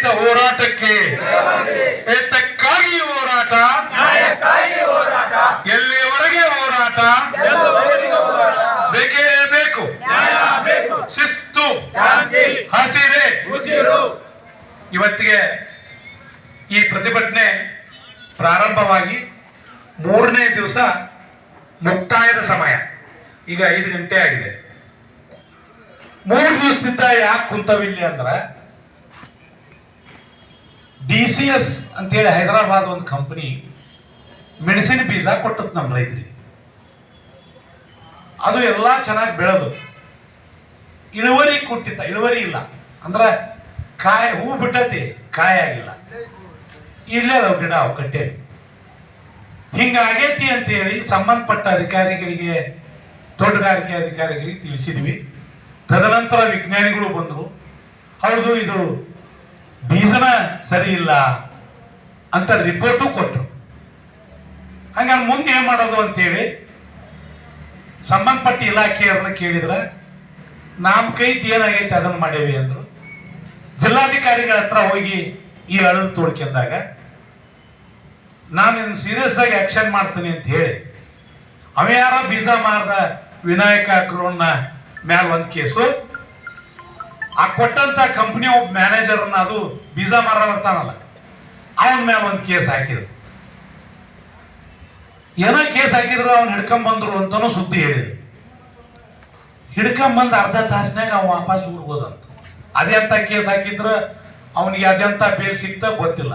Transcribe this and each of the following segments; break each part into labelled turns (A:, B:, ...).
A: ರೈತ ಹೋರಾಟಕ್ಕೆ. ಏತಕ್ಕಾಗಿ ಹೋರಾಟ.
B: ಹೋರಾಟ.
A: ಎಲ್ಲಿಯವರೆಗೆ ಹೋರಾಟ.
B: ಎಲ್ಲವರೆಗೂ ಹೋರಾಟ.
A: ಬೇಕೇ ಬೇಕು. ಶಿಸ್ತು. ಹಸಿರೆ. ಇವತ್ತಿಗೆ ಈ ಪ್ರತಿಭಟನೆ ಪ್ರಾರಂಭವಾಗಿ ಮೂರನೇ ದಿವಸ ಮುಕ್ತಾಯದ ಸಮಯ. ಈಗ ಐದು ಗಂಟೆ ಆಗಿದೆ. ಮೂರು ದಿವಸದಿಂದ ಯಾಕೆ ಕುಂತವಿಲ್ಲಿ ಅಂದ್ರೆ ಡಿ ಸಿ ಎಸ್ ಅಂತೇಳಿ ಹೈದರಾಬಾದ್ ಒಂದು ಕಂಪನಿ ಮೆಣಸಿನ ಬೀಜ ಕೊಟ್ಟದ್ ನಮ್ಮ ರೈತರಿಗೆ. ಅದು ಎಲ್ಲ ಚೆನ್ನಾಗಿ ಬೆಳೆದು ಇಳುವರಿ ಕೊಟ್ಟಿತ್ತ, ಇಳುವರಿ ಇಲ್ಲ. ಅಂದ್ರೆ ಕಾಯಿ ಹೂ ಬಿಟ್ಟತಿ, ಕಾಯಿ ಆಗಿಲ್ಲ. ಇಲ್ಲೇ ಅದಾವ ಗಿಡ ಅವು ಕಟ್ಟೆ. ಹಿಂಗಾಗೈತಿ ಅಂತೇಳಿ ಸಂಬಂಧಪಟ್ಟ ಅಧಿಕಾರಿಗಳಿಗೆ, ತೋಟಗಾರಿಕೆ ಅಧಿಕಾರಿಗಳಿಗೆ ತಿಳಿಸಿದ್ವಿ. ತದನಂತರ ವಿಜ್ಞಾನಿಗಳು ಬಂದರು. ಹೌದು, ಇದು ಬೀಜನ ಸರಿ ಇಲ್ಲ ಅಂತ ರಿಪೋರ್ಟು ಕೊಟ್ಟರು ಹಂಗಾರೆ ಮುಂದೆ ಏನು ಮಾಡೋದು ಅಂತೇಳಿ ಸಂಬಂಧಪಟ್ಟ ಇಲಾಖೆಯವ್ರನ್ನ ಕೇಳಿದ್ರೆ ನಮ್ಮ ಕೈದ್ ಏನಾಗೈತೆ ಅದನ್ನ ಮಾಡೇವಿ ಅಂದರು. ಜಿಲ್ಲಾಧಿಕಾರಿಗಳ ಹತ್ರ ಹೋಗಿ ಈ ಅಳಲು ತೋಡ್ಕೊಂಡಾಗ, ನಾನು ಇದನ್ನು ಸೀರಿಯಸ್ ಆಗಿ ಆಕ್ಷನ್ ಮಾಡ್ತೀನಿ ಅಂತ ಹೇಳಿ, ಅವ ಯಾರೋ ಬೀಜ ಮಾರ್ದ ವಿನಾಯಕ ಅಕ್ರೋಣ್ಣ ಮ್ಯಾಲ ಒಂದು ಕೇಸು ಆ ಕೊಟ್ಟಂತ ಕಂಪನಿ ಒಬ್ಬ ಮ್ಯಾನೇಜರ್ನ ಅದು ಬೀಜ ಮಾರ ಬರ್ತಾನಲ್ಲ ಅವನ ಮೇಲೆ ಒಂದು ಕೇಸ್ ಹಾಕಿದ್ರು. ಏನೋ ಕೇಸ್ ಹಾಕಿದ್ರು, ಅವ್ನು ಹಿಡ್ಕೊಂಡ್ ಬಂದ್ರು ಅಂತಾನು ಸುದ್ದಿ ಹೇಳಿದ್ರು. ಹಿಡ್ಕೊಂಬಂದು ಅರ್ಧ ತಾಸಿನಾಗ ಅವ ವಾಪಸ್ ಊರಿಗೆ ಅದೆಂತ ಅದೇ ಕೇಸ್ ಹಾಕಿದ್ರ, ಅವನಿಗೆ ಅದೆಂತ ಬೇಲ್ ಸಿಕ್ತ ಗೊತ್ತಿಲ್ಲ.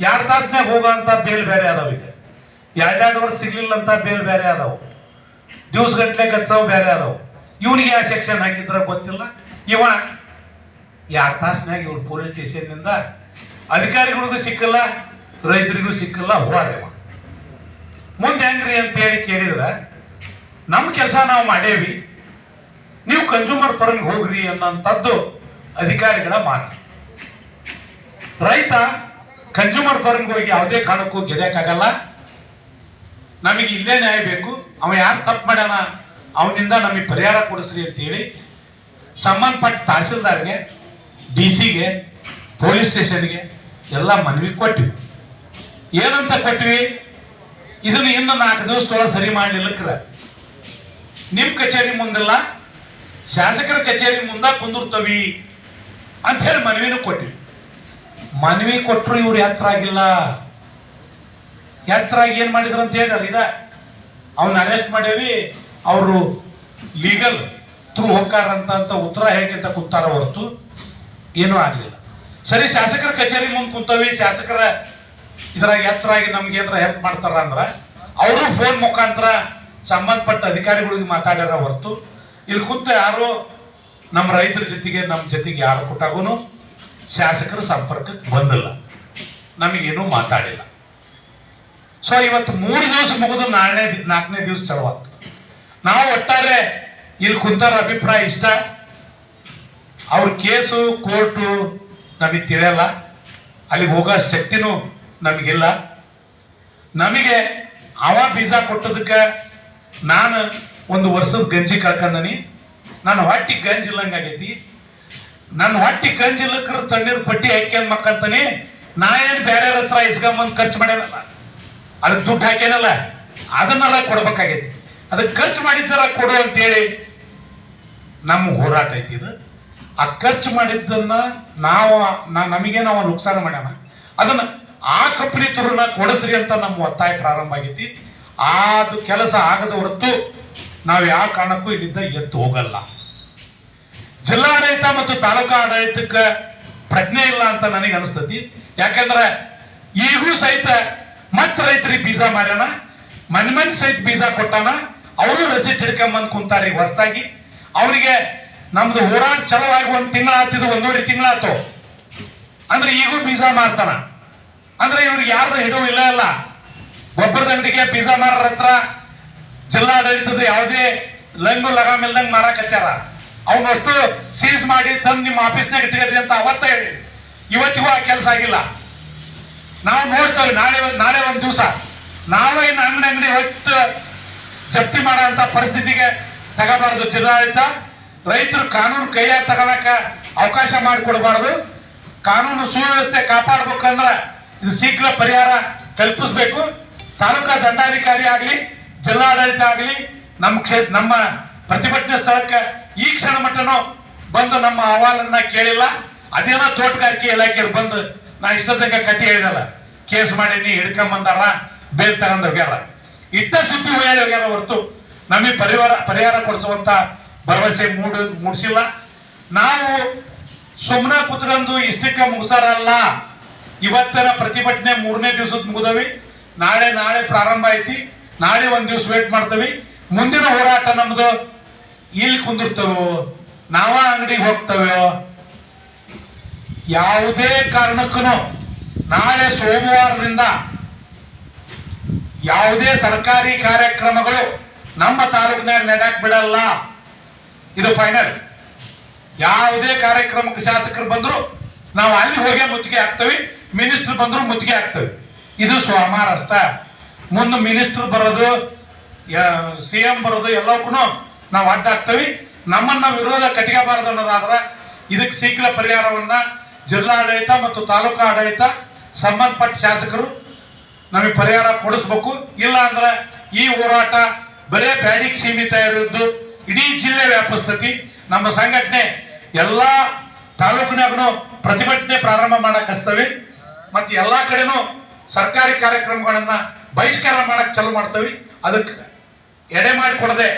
A: ಎರಡು ಹೋಗೋ ಹೋಗೋಂತ ಬೇಲ್ ಬೇರೆ ಅದಾವ ಈಗ. ಎರಡೆರಡು ವರ್ಷ ಸಿಗ್ಲಿಲ್ಲ ಅಂತ ಬೇಲ್ ಬೇರೆ ಅದಾವು ದಿವ್ಸ ಗಟ್ಲೆ ಗಚ್ಚವು ಬೇರೆ ಅದಾವು ಇವನಿಗೆ ಯಾವ ಸೆಕ್ಷನ್ ಹಾಕಿದ್ರ ಗೊತ್ತಿಲ್ಲ. ಇವ ಎರಡು ತಾಸಿನಾಗ ಇವ್ರು ಪೊಲೀಸ್ ಸ್ಟೇಷನ್ನಿಂದ ಅಧಿಕಾರಿಗಳಿಗೂ ಸಿಕ್ಕಲ್ಲ, ರೈತರಿಗೂ ಸಿಕ್ಕಲ್ಲ ಅವ ಮುಂದೆ ಹೆಂಗ್ರಿ ಅಂತ ಹೇಳಿ ಕೇಳಿದ್ರ ನಮ್ಮ ಕೆಲಸ ನಾವು ಮಾಡೇವಿ, ನೀವು ಕನ್ಸ್ಯೂಮರ್ ಫರ್ಮ್ಗೆ ಹೋಗ್ರಿ ಅನ್ನೋಂಥದ್ದು ಅಧಿಕಾರಿಗಳ ಮಾತು. ರೈತ ಕನ್ಸ್ಯೂಮರ್ ಫರ್ಮ್ಗೆ ಹೋಗಿ ಯಾವುದೇ ಕಾರಣಕ್ಕೂ ಗೆದಕ್ಕಾಗಲ್ಲ ನಮಗೆ ಇಲ್ಲೇ ನ್ಯಾಯ ಬೇಕು, ಅವ ಯಾರು ತಪ್ಪು ಮಾಡ್ಯಾನ, ಅವನಿಂದ ನಮಗೆ ಪರಿಹಾರ ಕೊಡಿಸ್ರಿ ಅಂತೇಳಿ ಸಂಬಂಧಪಟ್ಟ ತಹಸೀಲ್ದಾರ್ಗೆ ಡಿ ಸಿಗೆ ಪೊಲೀಸ್ ಸ್ಟೇಷನ್ಗೆ ಎಲ್ಲ ಮನವಿ ಕೊಟ್ಟಿವಿ. ಏನಂತ ಕೊಟ್ವಿ ಇದನ್ನ ಇನ್ನು ನಾಲ್ಕು ದಿವಸದೊಳಗೆ ಸರಿ ಮಾಡಲಿಲ್ಲಕ್ರ ನಿಮ್ಮ ಕಚೇರಿ ಮುಂದಿಲ್ಲ, ಶಾಸಕರ ಕಚೇರಿ ಮುಂದ ಕುಂದಿರ್ತವಿ ಅಂತ ಹೇಳಿ ಮನವಿನೂ ಕೊಟ್ಟಿವಿ. ಮನವಿ ಕೊಟ್ಟರು ಇವ್ರು ಎತ್ತರ ಆಗಿಲ್ಲ. ಎತ್ತರ ಆಗಿ ಏನು ಮಾಡಿದ್ರು ಅಂತ ಹೇಳಿದ್ರೆ ಇದ. ಅವನ್ನ ಅರೆಸ್ಟ್ ಮಾಡೇವಿ ಅವರು ಲೀಗಲ್ ಥ್ರೂ ಹೋಗ್ತಾರಂತ ಅಂತ ಉತ್ತರ ಹೇಳಿ ಅಂತ ಕೂತಾರ ಹೊರತು ಏನೂ ಆಗಲಿಲ್ಲ. ಸರಿ, ಶಾಸಕರ ಕಚೇರಿ ಮುಂದೆ ಕುಂತವಿ, ಶಾಸಕರ ಇದ್ರಾಗ ಎತ್ತರಾಗಿ ನಮ್ಗೆ ಏನಾರ ಹೆಲ್ಪ್ ಮಾಡ್ತಾರ ಅಂದ್ರೆ ಅವರು ಫೋನ್ ಮುಖಾಂತರ ಸಂಬಂಧಪಟ್ಟ ಅಧಿಕಾರಿಗಳಿಗೆ ಮಾತಾಡ್ಯಾರ ಹೊರತು. ಇಲ್ಲಿ ಕುಂತ ಯಾರು ನಮ್ಮ ರೈತರ ಜೊತೆಗೆ ನಮ್ಮ ಜೊತೆಗೆ ಯಾರು ಕೊಟ್ಟಾಗೂ ಶಾಸಕರ ಸಂಪರ್ಕಕ್ಕೆ ಬಂದಿಲ್ಲ. ನಮಗೇನು ಮಾತಾಡಿಲ್ಲ. ಸೊ ಇವತ್ತು ಮೂರು ದಿವಸ ಮುಗಿದು ನಾಲ್ಕನೇ ನಾಲ್ಕನೇ ದಿವಸ ಚಲವಾಗ್ತದೆ ನಾವು ಒಟ್ಟಾರೆ ಇಲ್ಲಿ ಕುಂತಾರ ಅಭಿಪ್ರಾಯ ಇಷ್ಟ. ಅವ್ರ ಕೇಸು, ಕೋರ್ಟು ನಮಗೆ ತಿಳಿಯಲ್ಲ. ಅಲ್ಲಿಗೆ ಹೋಗೋ ಶಕ್ತಿನೂ ನಮಗಿಲ್ಲ. ನಮಗೆ ಅವ ಬೀಜ ಕೊಟ್ಟದಕ್ಕೆ ನಾನು ಒಂದು ವರ್ಷದ ಗಂಜಿ ಕಳ್ಕೊಂಡನಿ ನನ್ನ ಹೊಟ್ಟಿ ಗಂಜಿ ಇಲ್ಲಂಗಾಗೈತಿ. ನನ್ನ ಹೊಟ್ಟಿ ಗಂಜಿ ಇಲ್ಲಕ್ರ ತಣ್ಣೀರು ಪಟ್ಟಿ ಹಾಕ್ಯಂದ್ ಮಕ್ಕಂತಾನೆ ನಾ ಏನು ಬೇರೆ ಹತ್ರ ಇಸ್ಕೊಂಬಂದು ಖರ್ಚು ಮಾಡ್ಯಾನಲ್ಲ. ಅದಕ್ಕೆ ದುಡ್ಡು ಹಾಕ್ಯಾನಲ್ಲ. ಅದನ್ನೆಲ್ಲ ಕೊಡ್ಬೇಕಾಗೈತಿ. ಅದಕ್ಕೆ ಖರ್ಚು ಮಾಡಿದ್ದಾರ ಕೊಡು ಅಂತೇಳಿ ನಮ್ಮ ಹೋರಾಟ ಐತಿ ಇದು. ಆ ಖರ್ಚು ಮಾಡಿದ್ದನ್ನು ನಾವು, ನಾ ನಮಗೆ ನಾವು ನುಕ್ಸಾನ ಮಾಡ್ಯಾನ. ಅದನ್ನ ಆ ಕಂಪ್ನಿ ತುರನ್ನ ಕೊಡಿಸ್ರಿ ಅಂತ ನಮ್ಮ ಒತ್ತಾಯ ಪ್ರಾರಂಭ ಆಗೈತಿ. ಅದು ಕೆಲಸ ಆಗದ ಹೊರತು ನಾವು ಯಾವ ಕಾರಣಕ್ಕೂ ಇಲ್ಲಿಂದ ಎದ್ದು ಹೋಗಲ್ಲ. ಜಿಲ್ಲಾಡಳಿತ ಮತ್ತು ತಾಲೂಕಾ ಆಡಳಿತಕ್ಕೆ ಪ್ರಜ್ಞೆ ಇಲ್ಲ ಅಂತ ನನಗೆ ಅನಿಸ್ತತಿ. ಯಾಕಂದ್ರೆ ಈಗೂ ಸಹಿತ ಮತ್ತೆ ರೈತರಿಗೆ ಬೀಜ ಮಾರ್ಯಾನ ಮನ್ ಮನ್ ಸಹಿತ ಬೀಜ ಕೊಟ್ಟಾನ, ಅವರು ರಸೀಟ್ ಹಿಡ್ಕೊಂಬಂದು ಕುಂತಾರ ಹೊಸದಾಗಿ. ಅವರಿಗೆ ನಮ್ದು ಹೋರಾಟ ಚಲವಾಗಿ ಒಂದು ತಿಂಗಳ ಆತಿದ್ದು ಒಂದೂವರೆ ತಿಂಗಳಾತು. ಅಂದ್ರೆ ಈಗೂ ಪಿಜಾ ಮಾರ್ತಾನ. ಅಂದ್ರೆ ಇವ್ರಿಗೆ ಯಾರ್ದು ಹಿಡುವು ಇಲ್ಲ ಅಲ್ಲ. ಗೊಬ್ಬರ ದಂಡಿಗೆ ಬೀಜ ಮಾರರ ಹತ್ರ ಜಿಲ್ಲಾಡಳಿತದ ಯಾವುದೇ ಲಂಗು ಲಗಾಮ್ ಇಲ್ದಂಗೆ ಮಾರಾಕತ್ಯಾರ. ಅವನಷ್ಟು ಸೀಸ್ ಮಾಡಿ ತಂದು ನಿಮ್ಮ ಆಫೀಸ್ನಾಗ ಇಟ್ಕೊಳ್ರಿ ಅಂತ ಅವತ್ತ ಹೇಳಿ. ಇವತ್ತಿಗೂ ಆ ಕೆಲಸ ಆಗಿಲ್ಲ. ನಾವು ನೋಡ್ತೇವೆ, ನಾಳೆ ಒಂದು ನಾಳೆ ಒಂದು ದಿವಸ. ನಾವೇ ಇನ್ನು ಅಂಗಡಿ ಅಂಗಡಿ ಹೊತ್ತು ಜಪ್ತಿ ಮಾಡೋ ಅಂತ ಪರಿಸ್ಥಿತಿಗೆ ತಗೋಬಾರ್ದು ಜಿಲ್ಲಾಡಳಿತ. ರೈತರು ಕಾನೂನು ಕೈಯಾಗ ತಗೋಳಕ ಅವಕಾಶ ಮಾಡಿಕೊಡ್ಬಾರ್ದು. ಕಾನೂನು ಸುವ್ಯವಸ್ಥೆ ಕಾಪಾಡ್ಬೇಕಂದ್ರೆ ಇದು ಶೀಘ್ರ ಪರಿಹಾರ ಕಲ್ಪಿಸಬೇಕು. ತಾಲೂಕಾ ದಂಡಾಧಿಕಾರಿ ಆಗಲಿ, ಜಿಲ್ಲಾಡಳಿತ ಆಗಲಿ, ನಮ್ಮ ಕ್ಷೇತ್ರ ನಮ್ಮ ಪ್ರತಿಭಟನೆ ಸ್ಥಳಕ್ಕೆ ಈ ಕ್ಷಣ ಮಟ್ಟನೂ ಬಂದು ನಮ್ಮ ಅಹವಾಲನ್ನ ಕೇಳಿಲ್ಲ. ಅದೇನೋ ತೋಟಗಾರಿಕೆ ಇಲಾಖೆಯವ್ರು ಬಂದು ನಾ ಇಷ್ಟದಂಗ ಕಟ್ಟಿ ಹೇಳಿದಲ್ಲ. ಕೇಸ್ ಮಾಡೀನಿ ಹಿಡ್ಕೊಂಬಂದಾರ, ಬೇಲ್ ತಗೊಂಡ್ ಹೋಗ್ಯಾರ. ಇಟ್ಟ ಸುದ್ದಿ ಹೋಗ್ಯಾರ ಹೊರತು. ನಮಗೆ ಪರಿವಾರ, ಪರಿಹಾರ ಕೊಡಿಸುವಂತ ಭರವಸೆ ಮೂಡ, ಮೂಡಿಸಿಲ್ಲ. ನಾವು ಸುಮ್ಮನೆ ಕುತ್ಕೊಂಡು ಇಷ್ಟಕ್ಕೆ ಮುಗಿಸಾರಲ್ಲ. ಇವತ್ತಿನ ಪ್ರತಿಭಟನೆ ಮೂರನೇ ದಿವಸದ ಮುಗಿದವಿ. ನಾಳೆ ನಾಳೆ ಪ್ರಾರಂಭ ಐತಿ. ನಾಳೆ ಒಂದ್ ದಿವಸ ವೇಟ್ ಮಾಡ್ತೀವಿ. ಮುಂದಿನ ಹೋರಾಟ ನಮ್ದು ಇಲ್ಲಿ ಕುಂದಿರ್ತವೋ ನಾವ ಅಂಗಡಿಗೆ ಹೋಗ್ತೇವೋ, ಯಾವುದೇ ಕಾರಣಕ್ಕೂ ನಾಳೆ ಸೋಮವಾರದಿಂದ ಯಾವುದೇ ಸರ್ಕಾರಿ ಕಾರ್ಯಕ್ರಮಗಳು ನಮ್ಮ ತಾಲೂಕಿನಾಗ ನಡೆಯಕ್ ಬಿಡಲ್ಲ. ಇದು ಫೈನಲ್ ಯಾವುದೇ ಕಾರ್ಯಕ್ರಮಕ್ಕೆ ಶಾಸಕರು ಬಂದ್ರು ನಾವು ಅಲ್ಲಿ ಹೋಗಿ ಮುತ್ತಿಗೆ ಹಾಕ್ತೇವೆ ಮಿನಿಸ್ಟರ್ ಬಂದ್ರು ಮುತ್ತಿಗೆ ಹಾಕ್ತೇವೆ. ಇದು ಸೋಮವಾರ ಮುಂದೆ ಮಿನಿಸ್ಟರ್ ಬರೋದು ಸಿ ಎಂ ಬರೋದು ಎಲ್ಲಕ್ಕೂ ನಾವು ಅಡ್ಡ ಹಾಕ್ತೇವೆ. ನಮ್ಮನ್ನ ವಿರೋಧ ಕಟ್ಟಿಗಬಾರದು ಅನ್ನೋದಾದ್ರೆ ಇದಕ್ಕೆ ಶೀಘ್ರ ಪರಿಹಾರವನ್ನ ಜಿಲ್ಲಾಡಳಿತ ಮತ್ತು ತಾಲೂಕು ಆಡಳಿತ ಸಂಬಂಧಪಟ್ಟ ಶಾಸಕರು ನಮಗೆ ಪರಿಹಾರ ಕೊಡಿಸ್ಬೇಕು. ಇಲ್ಲ ಅಂದ್ರೆ ಈ ಹೋರಾಟ ಬರೇ ಬ್ಯಾಡಿಗೆ ಸೀಮಿತ ಇರೋದು ಇಡೀ ಜಿಲ್ಲೆ ವ್ಯಾಪಿಸ್ತತಿ. ನಮ್ಮ ಸಂಘಟನೆ ಎಲ್ಲ ತಾಲೂಕಿನಾಗೂ ಪ್ರತಿಭಟನೆ ಪ್ರಾರಂಭ ಮಾಡಕ್ ಹಸ್ತವಿ ಮತ್ತೆ ಎಲ್ಲಾ ಕಡೆನೂ ಸರ್ಕಾರಿ ಕಾರ್ಯಕ್ರಮಗಳನ್ನು ಬಹಿಷ್ಕಾರ ಮಾಡಕ್ಕೆ ಚಾಲು ಮಾಡ್ತವಿ. ಅದಕ್ಕೆ ಎಡೆ ಮಾಡಿಕೊಡದೆ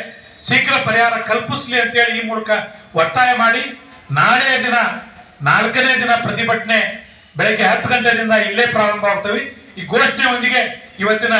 A: ಶೀಘ್ರ ಪರಿಹಾರ ಕಲ್ಪಿಸ್ಲಿ ಅಂತೇಳಿ ಈ ಮೂಲಕ ಒತ್ತಾಯ ಮಾಡಿ. ನಾಳೆ ದಿನ, ನಾಲ್ಕನೇ ದಿನ ಪ್ರತಿಭಟನೆ ಬೆಳಗ್ಗೆ ಹತ್ತು ಗಂಟೆಯಿಂದ ಇಲ್ಲೇ ಪ್ರಾರಂಭ ಆಗ್ತವೆ ಈ ಘೋಷಣೆಯೊಂದಿಗೆ ಇವತ್ತಿನ